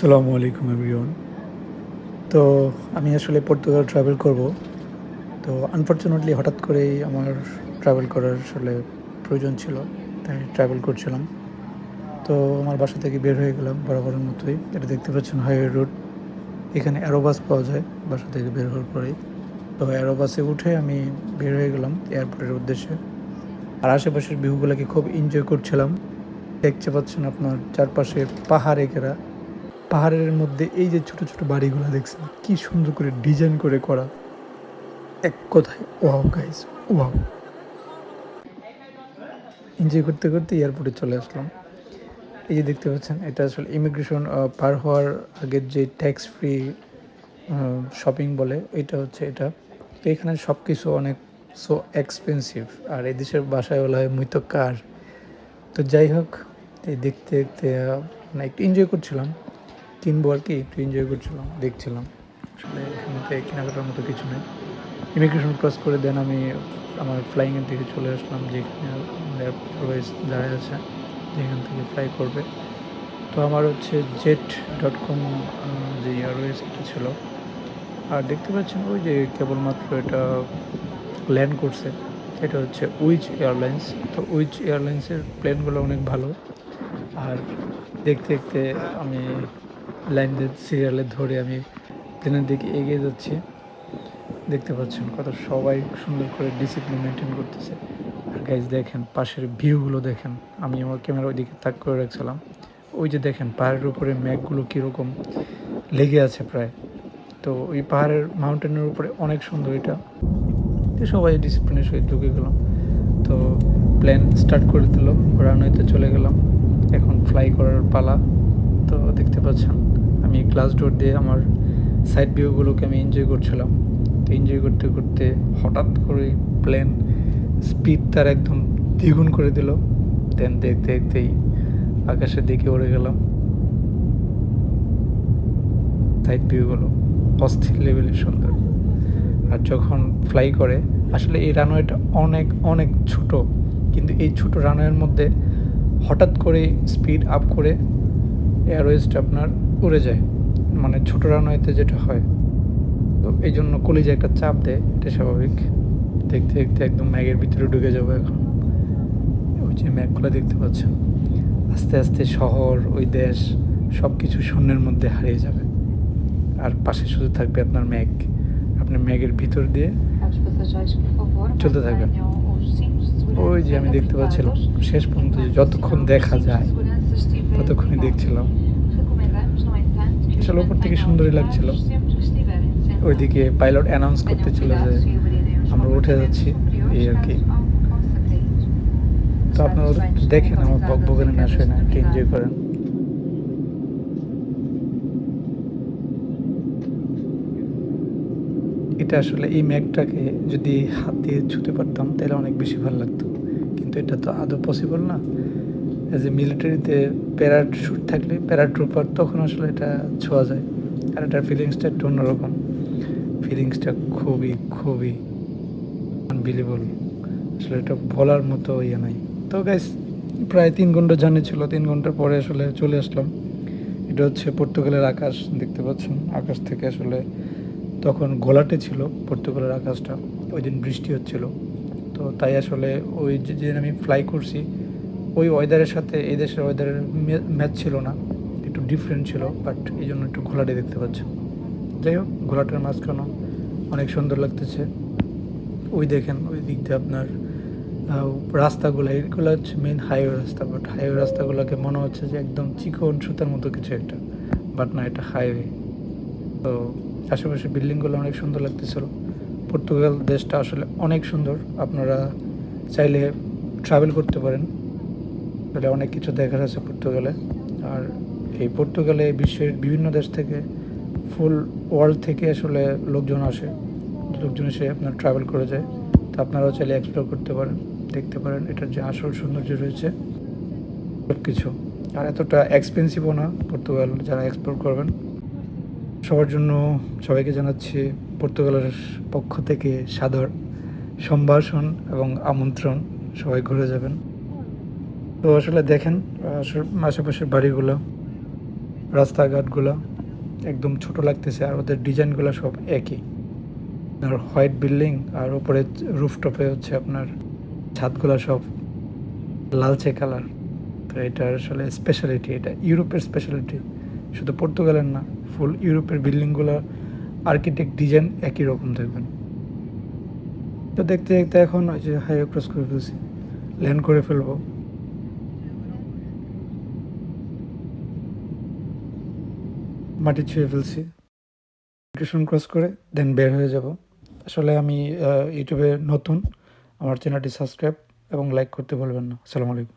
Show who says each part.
Speaker 1: আসসালামু আলাইকুম এভরিওয়ান তো আমি আসলে পর্তুগাল ট্রাভেল করব। তো আনফর্চুনেটলি হঠাৎ করেই আমার ট্রাভেল করার আসলে প্রয়োজন ছিল, তাই ট্রাভেল করছিলাম। তো আমার বাসা থেকে বের হয়ে গেলাম বরাবরের মতোই। এটা দেখতে পাচ্ছেন হাইওয়ে রোড এখানে অ্যারোবাস পাওয়া যায় বাসা থেকে বের হওয়ার পরেই। তো অ্যারোবাসে উঠে আমি বের হয়ে গেলাম এয়ারপোর্টের উদ্দেশ্যে। আর আশেপাশের ভিউগুলোকে খুব এনজয় করছিলাম। দেখতে পাচ্ছেন আপনার চারপাশে পাহাড়ে ঘেরা পাহাড়ের মধ্যে এই যে ছোট ছোট বাড়িগুলো দেখছেন, কি সুন্দর করে ডিজাইন করে করা। এক কথায়, ওয়াও গাইস ওয়াও। এনজয় করতে করতে এয়ারপোর্টে চলে আসলাম। এই যে দেখতে পাচ্ছেন, এটা আসলে ইমিগ্রেশন পার হওয়ার আগের যে ট্যাক্স ফ্রি শপিং বলে, এটা হচ্ছে এটা। তো এখানে সব কিছু অনেক সো এক্সপেন্সিভ আর এই দেশের বাসায় বলা হয় মুই তো কার? তো যাই হোক, এই দেখতে দেখতে মানে একটু এনজয় করছিলাম। আর কি একটু এনজয় করছিলাম, দেখছিলাম। আসলে এখানে কেনাকাটার মতো কিছু নেই। ইমিগ্রেশন ক্রস করে দেন আমি আমার ফ্লাইংয়ের দিকে চলে আসলাম, যেখানে এয়ারওয়েজ দাঁড়ায় আছে, যেখান থেকে ফ্লাই করবে। তো আমার হচ্ছে জেট ডট কম যে এয়ারওয়েজ এটা ছিল। আর দেখতে পাচ্ছেন ওই যে কেবলমাত্র এটা ল্যান্ড করছে, এটা হচ্ছে উইচ এয়ারলাইন্স তো উইচ এয়ারলাইন্সের প্লেনগুলো অনেক ভালো। আর দেখতে দেখতে আমি লাইন দিয়ে সিরিয়ালে ধরে আমি প্লেনের দিকে এগিয়ে যাচ্ছি। দেখতে পাচ্ছেন কত সবাই সুন্দর করে ডিসিপ্লিন মেনটেন করতেছে। আর গাইজ দেখেন পাশের ভিউগুলো দেখেন। আমি আমার ক্যামেরা ওইদিকে তাক করে রাখছিলাম। ওই যে দেখেন পাহাড়ের উপরে ম্যাঘগুলো কীরকম লেগে আছে প্রায়। তো ওই পাহাড়ের মাউন্টেনের উপরে অনেক সুন্দর এটা। তো সবাই ডিসিপ্লিনের সহিত ঢুকে গেলাম। তো প্ল্যান স্টার্ট করে দিল রানওয়েতে চলে গেলাম। এখন ফ্লাই করার পালা। তো দেখতে পাচ্ছেন আমি গ্লাস ডোর দিয়ে আমার সাইড ভিউগুলোকে আমি এনজয় করছিলাম। তো এনজয় করতে করতে হঠাৎ করে প্লেন স্পিড তার একদম দ্বিগুণ করে দিল। দেন দেখতে দেখতেই আকাশের দিকে উড়ে গেলাম। সাইড ভিউগুলো অস্থির লেভেলের সুন্দর। আর যখন ফ্লাই করে, আসলে এই রানওয়েটা অনেক অনেক ছোট। কিন্তু এই ছোট রানওয়ের মধ্যে হঠাৎ করে স্পিড আপ করে এয়ারওয়েজটা আপনার উড়ে যায়। মানে ছোট রানওয়েতে যেটা হয়। তো এই জন্য কলিজে একটা চাপ দেয়, এটা স্বাভাবিক। দেখতে দেখতে একদম ম্যাগের ভিতরে ঢুকে যাব এখন। ওই যে ম্যাগগুলো দেখতে পাচ্ছেন আস্তে আস্তে শহর, ওই দেশ সব কিছু শূন্যের মধ্যে হারিয়ে যাবে। আর পাশে শুধু থাকবে আপনার ম্যাগ। আপনি ম্যাগের ভিতর দিয়ে
Speaker 2: চলতে থাকবেন।
Speaker 1: ওই যে আমি দেখতে পাচ্ছিলাম, শেষ পর্যন্ত যতক্ষণ দেখা যায়, ততক্ষণই দেখছিলাম। আসলে উপর থেকে সুন্দরই লাগছিল। ওইদিকে পাইলট অ্যানাউন্স করতে ছিল যে আমরা উঠে যাচ্ছি, এই আর কি। তো আপনারা দেখেন, আমার বক বকানি না শুনে একটু এনজয় করেন। এটা আসলে এই ম্যাগটাকে যদি হাত দিয়ে ছুতে পারতাম, তাহলে অনেক বেশি ভালো লাগতো। কিন্তু এটা তো আদৌ পসিবল না। এ মিলিটারিতে প্যারাট শ্যুট থাকলে প্যারাট্রুপার তখন আসলে এটা ছোঁয়া যায়। আর এটার ফিলিংসটা একটু অন্যরকম। ফিলিংসটা খুবই খুবই আনবিলিবল আসলে এটা বলার মতো ইয়ে নাই। তো গাইস প্রায় তিন ঘণ্টা জার্নি ছিল। তিন ঘণ্টা পরে আসলে চলে আসলাম। এটা হচ্ছে পর্তুগালের আকাশ, দেখতে পাচ্ছেন? আকাশ থেকে আসলে তখন গোলাটে ছিল পর্তুগালের আকাশটা। ওই দিন বৃষ্টি হচ্ছিল। তো তাই আসলে ওই যে আমি ফ্লাই করছি ওই ওয়েদারের সাথে এই দেশের ওয়েদারের ম্যাচ ছিল না। একটু ডিফারেন্ট ছিল বাট এই জন্য একটু ঘোলাটে দেখতে পাচ্ছেন যাই হোক, ঘোলাটের মাঝখানেও অনেক সুন্দর লাগতেছে। ওই দেখেন, ওই দিক দিয়ে আপনার রাস্তাগুলো, এগুলো হচ্ছে মেন হাইওয়ে রাস্তা বাট হাইওয়ে রাস্তাগুলোকে মনে হচ্ছে যে একদম চিকন সুতার মতো কিছু একটা বাট না, এটা হাইওয়ে তো আশেপাশে বিল্ডিংগুলো অনেক সুন্দর লাগতেছিল। পর্তুগাল দেশটা আসলে অনেক সুন্দর। আপনারা চাইলে ট্রাভেল করতে পারেন। আসলে অনেক কিছু দেখার আছে পর্তুগালে। আর এই পর্তুগালে বিশ্বের বিভিন্ন দেশ থেকে ফুল ওয়ার্ল্ড থেকে আসলে লোকজন আসে। লোকজন এসে আপনার ট্রাভেল করে যায়। তো আপনারাও চাইলে এক্সপ্লোর করতে পারেন, দেখতে পারেন। এটার যে আসল সৌন্দর্য রয়েছে সব কিছু আর এতটা এক্সপেন্সিভও না পর্তুগাল, যারা এক্সপ্লোর করবেন। সবার জন্য সবাইকে জানাচ্ছি পর্তুগালের পক্ষ থেকে সাদর সম্ভাষণ এবং আমন্ত্রণ। সবাই ঘুরে যাবেন। তো আসলে দেখেন আশেপাশের বাড়িগুলো, রাস্তাঘাটগুলো একদম ছোট লাগতেছে আর ওদের ডিজাইনগুলো সব একই। আর হোয়াইট বিল্ডিং আর উপরে রুফটপে হচ্ছে আপনার ছাদগুলো সব লালচে কালার। তো এটা আসলে স্পেশালিটি এটা ইউরোপের স্পেশালিটি শুধু পর্তুগালের না ফুল ইউরোপের বিল্ডিংগুলো আর্কিটেক্ট ডিজাইন একই রকম দেখবেন। তো দেখতে দেখতে এখন ওই যে হাইওয়ে ক্রস করে ফেলছি। ল্যান্ড করে ফেলব। মাটি ছুঁয়ে ফেলছি। স্টেশন ক্রস করে দেন বের হয়ে যাব। আসলে আমি ইউটিউবে নতুন। আমার চ্যানেলটি সাবস্ক্রাইব এবং লাইক করতে ভুলবেন না। আসসালামু আলাইকুম।